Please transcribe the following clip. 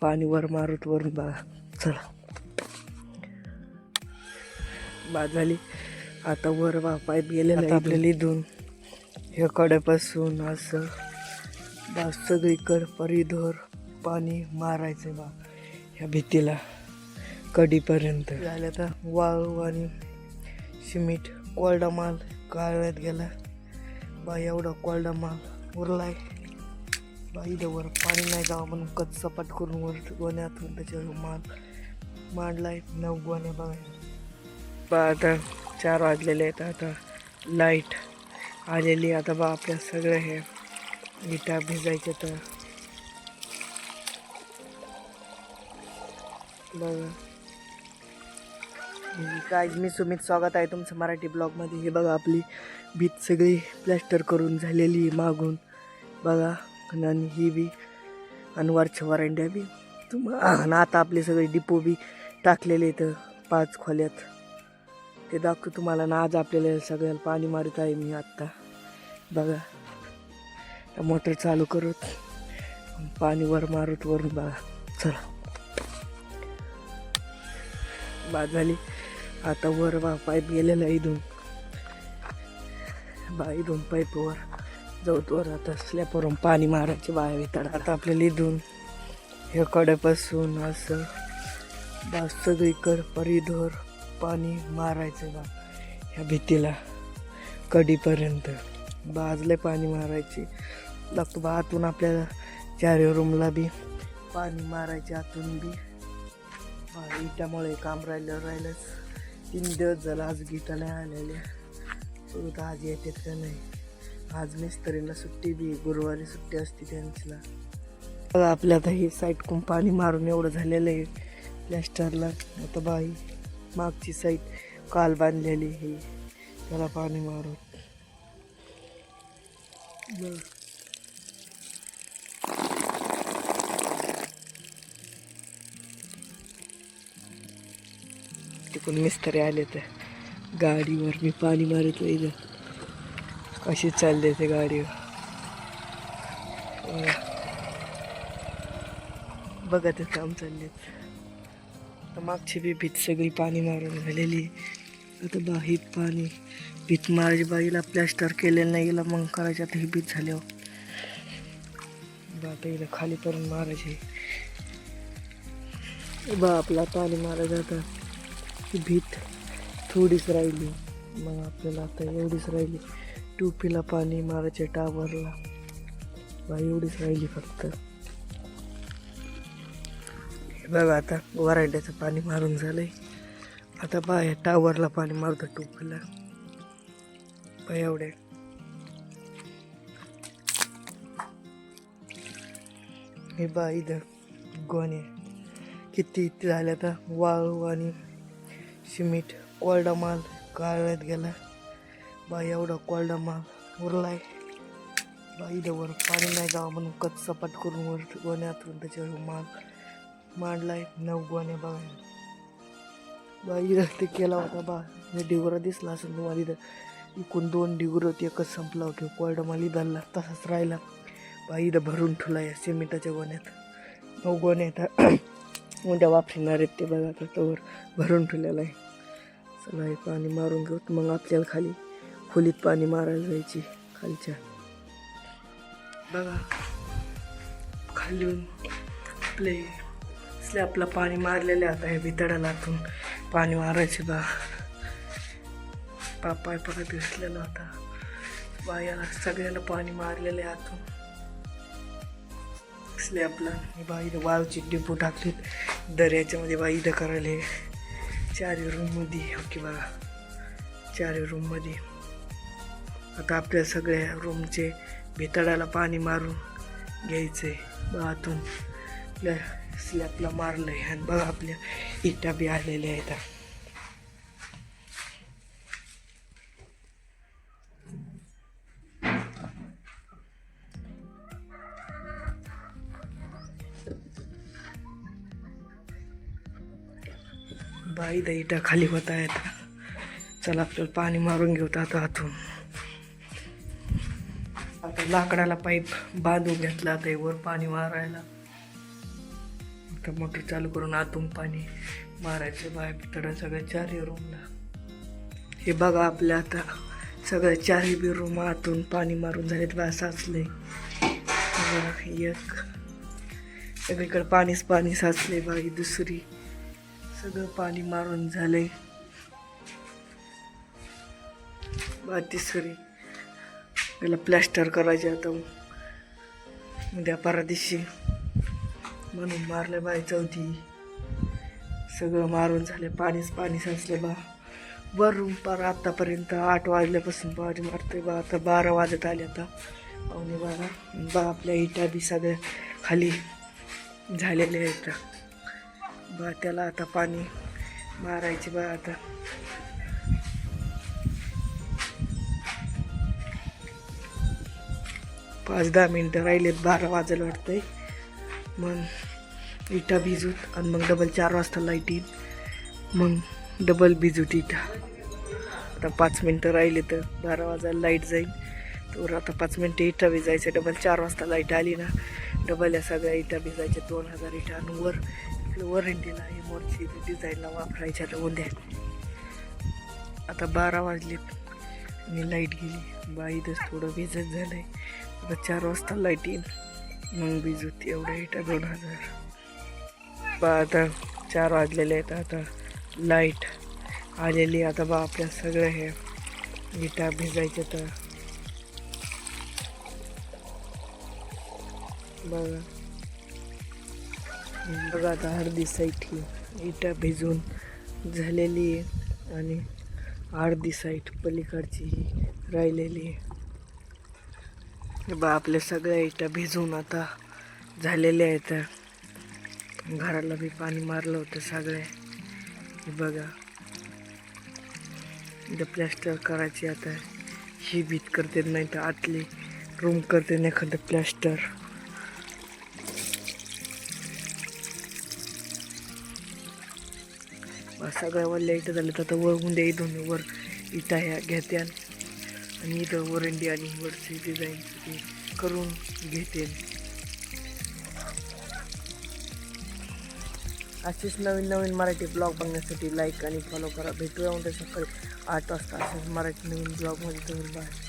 पाणी वर मारत वरून बघा. चला. बाद झाली. आता वर बा पाईप गेलेला आपल्याला इथून ह्या कड्यापासून असं बा सगळीकडं परिधोर पाणी मारायचं बा. ह्या भीतीला कडीपर्यंत झालं तर वाळू आणि सिमेंट कोरडा माल काळव्यात गेला. बा एवढा कोरडा माल उरलाय. बा पाणी नाही जावं म्हणून कच सपाट करून वर गोण्यातून त्याच्यावर माल मांडलाय नऊ गोण्या बघा. बा आता चार वाजलेले आहेत. आता लाइट आलेली आता बा आपल्या सगळं हे विटा भिजायचे तर. बघा. काय मी सुमित स्वागत आहे तुमचं मराठी ब्लॉगमध्ये हे बघा आपली भीत सगळी प्लॅस्टर करून झालेली मागून. बघा. आणि ही बी आणि वरच्या वरांड्या बी. तुम आणि आता आपले सगळे डिपो बी टाकलेले आहेत पाच खोल्यात. ते दाखवतो तुम्हाला. ना आज आपल्याला सगळ्याला पाणी मारत आहे मी आत्ता बघा. मोटर चालू करत. पाणी वर मारत वरून बघा. चला. बाद झाली. आता वर बा पाईप गेलेला आहे इथून. बा इथून पाईपवर जवतवर वर आता पाणी मारायचे बाया येतात आता आपल्याला इथून ह्या कड्यापासून असं बस सगळीकडं परिधोर पाणी मारायचं बा ह्या भीतीला कडीपर्यंत बाजले पाणी मारायचे. लागतो बा आतून आपल्याला चार रूमला बी पाणी मारायचे आतून बी. बा काम राहिलं राहिलंच. तीन दिवस झालं आज गीता नाही आलेल्या बघू आज येतात का नाही? आज मिस्त्रीला सुट्टी दे गुरुवारी सुट्टी असते त्यांचीला बघा आपल्या आता ही साईड कुं पाणी मारून एवढं झालेलं आहे. प्लॅस्टरला आता बाई मागची साईड काल बांधलेली ही त्याला पाणी मारून. तिकडून मिस्त्री आले तर गाडीवर मी पाणी मारत इथं कशी चालली ते गाडी. बघा ते काम चालले आता मागची बी भीत सगळी पाणी मारून झालेली. आता बाही पाणी भीत मारायची बाईला प्लॅस्टर केलेलं नाही गेला मग करायची आता ही भीत झाल्यावर. बाप हिला खाली पर्यंत मारायची. बा आपला पाणी मारायचं आता. भीत थोडीच राहिली. मग आपल्याला आता एवढीच राहिली. टोपीला पाणी मारायचे टावरला. बा एवढीच राहिली फक्त. हे बघा आता वरांड्याचं पाणी मारून झालंय. आता बा या टावरला पाणी मारतो टोपीला. बा एवढ्या. हे बा इथं गोणे किती झाल्या आता वाळू आणि सिमेंट. कोरडा माल काळव्यात गेला. बाई एवढा कोरडा माल उरलाय. बा इथं पाणी नाही जावं म्हणून कच सपाट करून वर गोण्यातून त्याच्यावर माल मांडलाय. नऊ गोण्या बघा. बा इथं ते केला होता बा. हे डिगोरा दिसला असं तुम्हाला इथं. इकून दोन डिगोरं होते एकच संपला होता. कोरडा माल इथला तसाच राहिला. बाई इथं भरून ठेवला या सिमेंटाच्या गोण्यात. नऊ गोण्या येतात उद्या वापरणार आहेत ते बघा तर तोवर. भरून ठेवलेलं आहे. चला हे पाणी मारून घेऊ. मग आपल्याला खाली खोलीत पाणी मारायला जायची खालच्या. बघा. खाली आपले स्लॅबला पाणी मारलेले आता हे भितडाला आतून पाणी मारायचे बा. पापाय परत दिसलेला होता बायाला सगळ्याला पाणी मारलेले आतून. स्लॅबला आणि बाई इथं वाळूची डिपो टाकलीत दर्याच्यामध्ये बाई इथं करायला. चार रूममध्ये ओके बघा चारही रूममध्ये आता आपल्या सगळ्या रूमचे भितडाला पाणी मारून घ्यायचं. आहे स्लॅपला आतून आपल्या मारलं आहे आणि बघा आपल्या इटा बी आलेल्या आहेत. बाई द इटा खाली होत आहेत. चला आपल्याला पाणी मारून घेऊ आता आतून. लाकडाला पाईप बांधून घेतला आता वर पाणी मारायला. आता मोटर चालू करून आतून पाणी मारायचं. बाहेर तडा सगळ्या चारही रूमला हे बघा आपल्या आता सगळ्या चारही बी रूम आतून पाणी मारून झालेत. बा साचले एक. सगळीकडे पाणीच पाणी साचले बाई दुसरी. सगळं पाणी मारून झाले बा तिसरी. त्याला प्लॅस्टर करायचे आता. उद्या परा दिवशी म्हणून मारले बाय चौथी. सगळं मारून झाले पाणीच पाणी साचले बा. वरून पार आत्तापर्यंत आठ वाजल्यापासून पाणी मारते बा. आता बारा वाजत आले आता. पावणे बारा बा आपल्या इटा बी सगळ्या खाली झालेले आहेत. बा त्याला आता पाणी मारायचे बा आता. पाच दहा मिनटं राहिलेत बारा वाजायला वाटतंय. मग इटा भिजूत आणि मग डबल चार वाजता लाइट येईल. मग डबल भिजूत इटा आता पाच मिनटं राहिले तर बारा वाजायला लाइट जाईल. तर आता पाच मिनटं इटा भिजायचं डबल चार वाजता लाइट आली ना डबल या सगळ्या इटा भिजायच्या दोन हजार इटा. आणि वर इकडे हे मोरची डिझाईनला वापरायच्या तर उद्या. आता बारा वाजलेत. आणि लाइट गेली. बाईतच थोडं भिजत आहे आता चार वाजता लाइट येईल. मग भिजूत एवढ्या इटा दोन हजार. बा आता चार वाजलेले आहेत आता लाइट आलेली आता बा आपल्या सगळं हे विटा भिजायचे तर. बघा. बघा आता अर्धी साईट ही इटा भिजून झालेली आहे. आणि अर्धी साईट पलीकडची ही राहिलेली आहे. बा आपल्या सगळ्या इटा भिजून आता झालेल्या आहेत घराला बी पाणी मारलं होतं सगळ्या बघा. इथं प्लॅस्टर करायची आता. ही भीत करते नाही तर आतली रूम करते नाही एखादं प्लॅस्टर. सगळ्या वरल्या इथं झालं तर आता वळून द्या इथून. वर इटा ह्या घेत्या आणि इथं वरंडी आणि वरची डिझाईन करून घेते. असेच नवीन नवीन मराठी ब्लॉग बघण्यासाठी लाईक आणि फॉलो करा. भेटूया उद्या सकाळी आठ वाजता. असेच मराठी नवीन ब्लॉगमध्ये तुम्ही बाय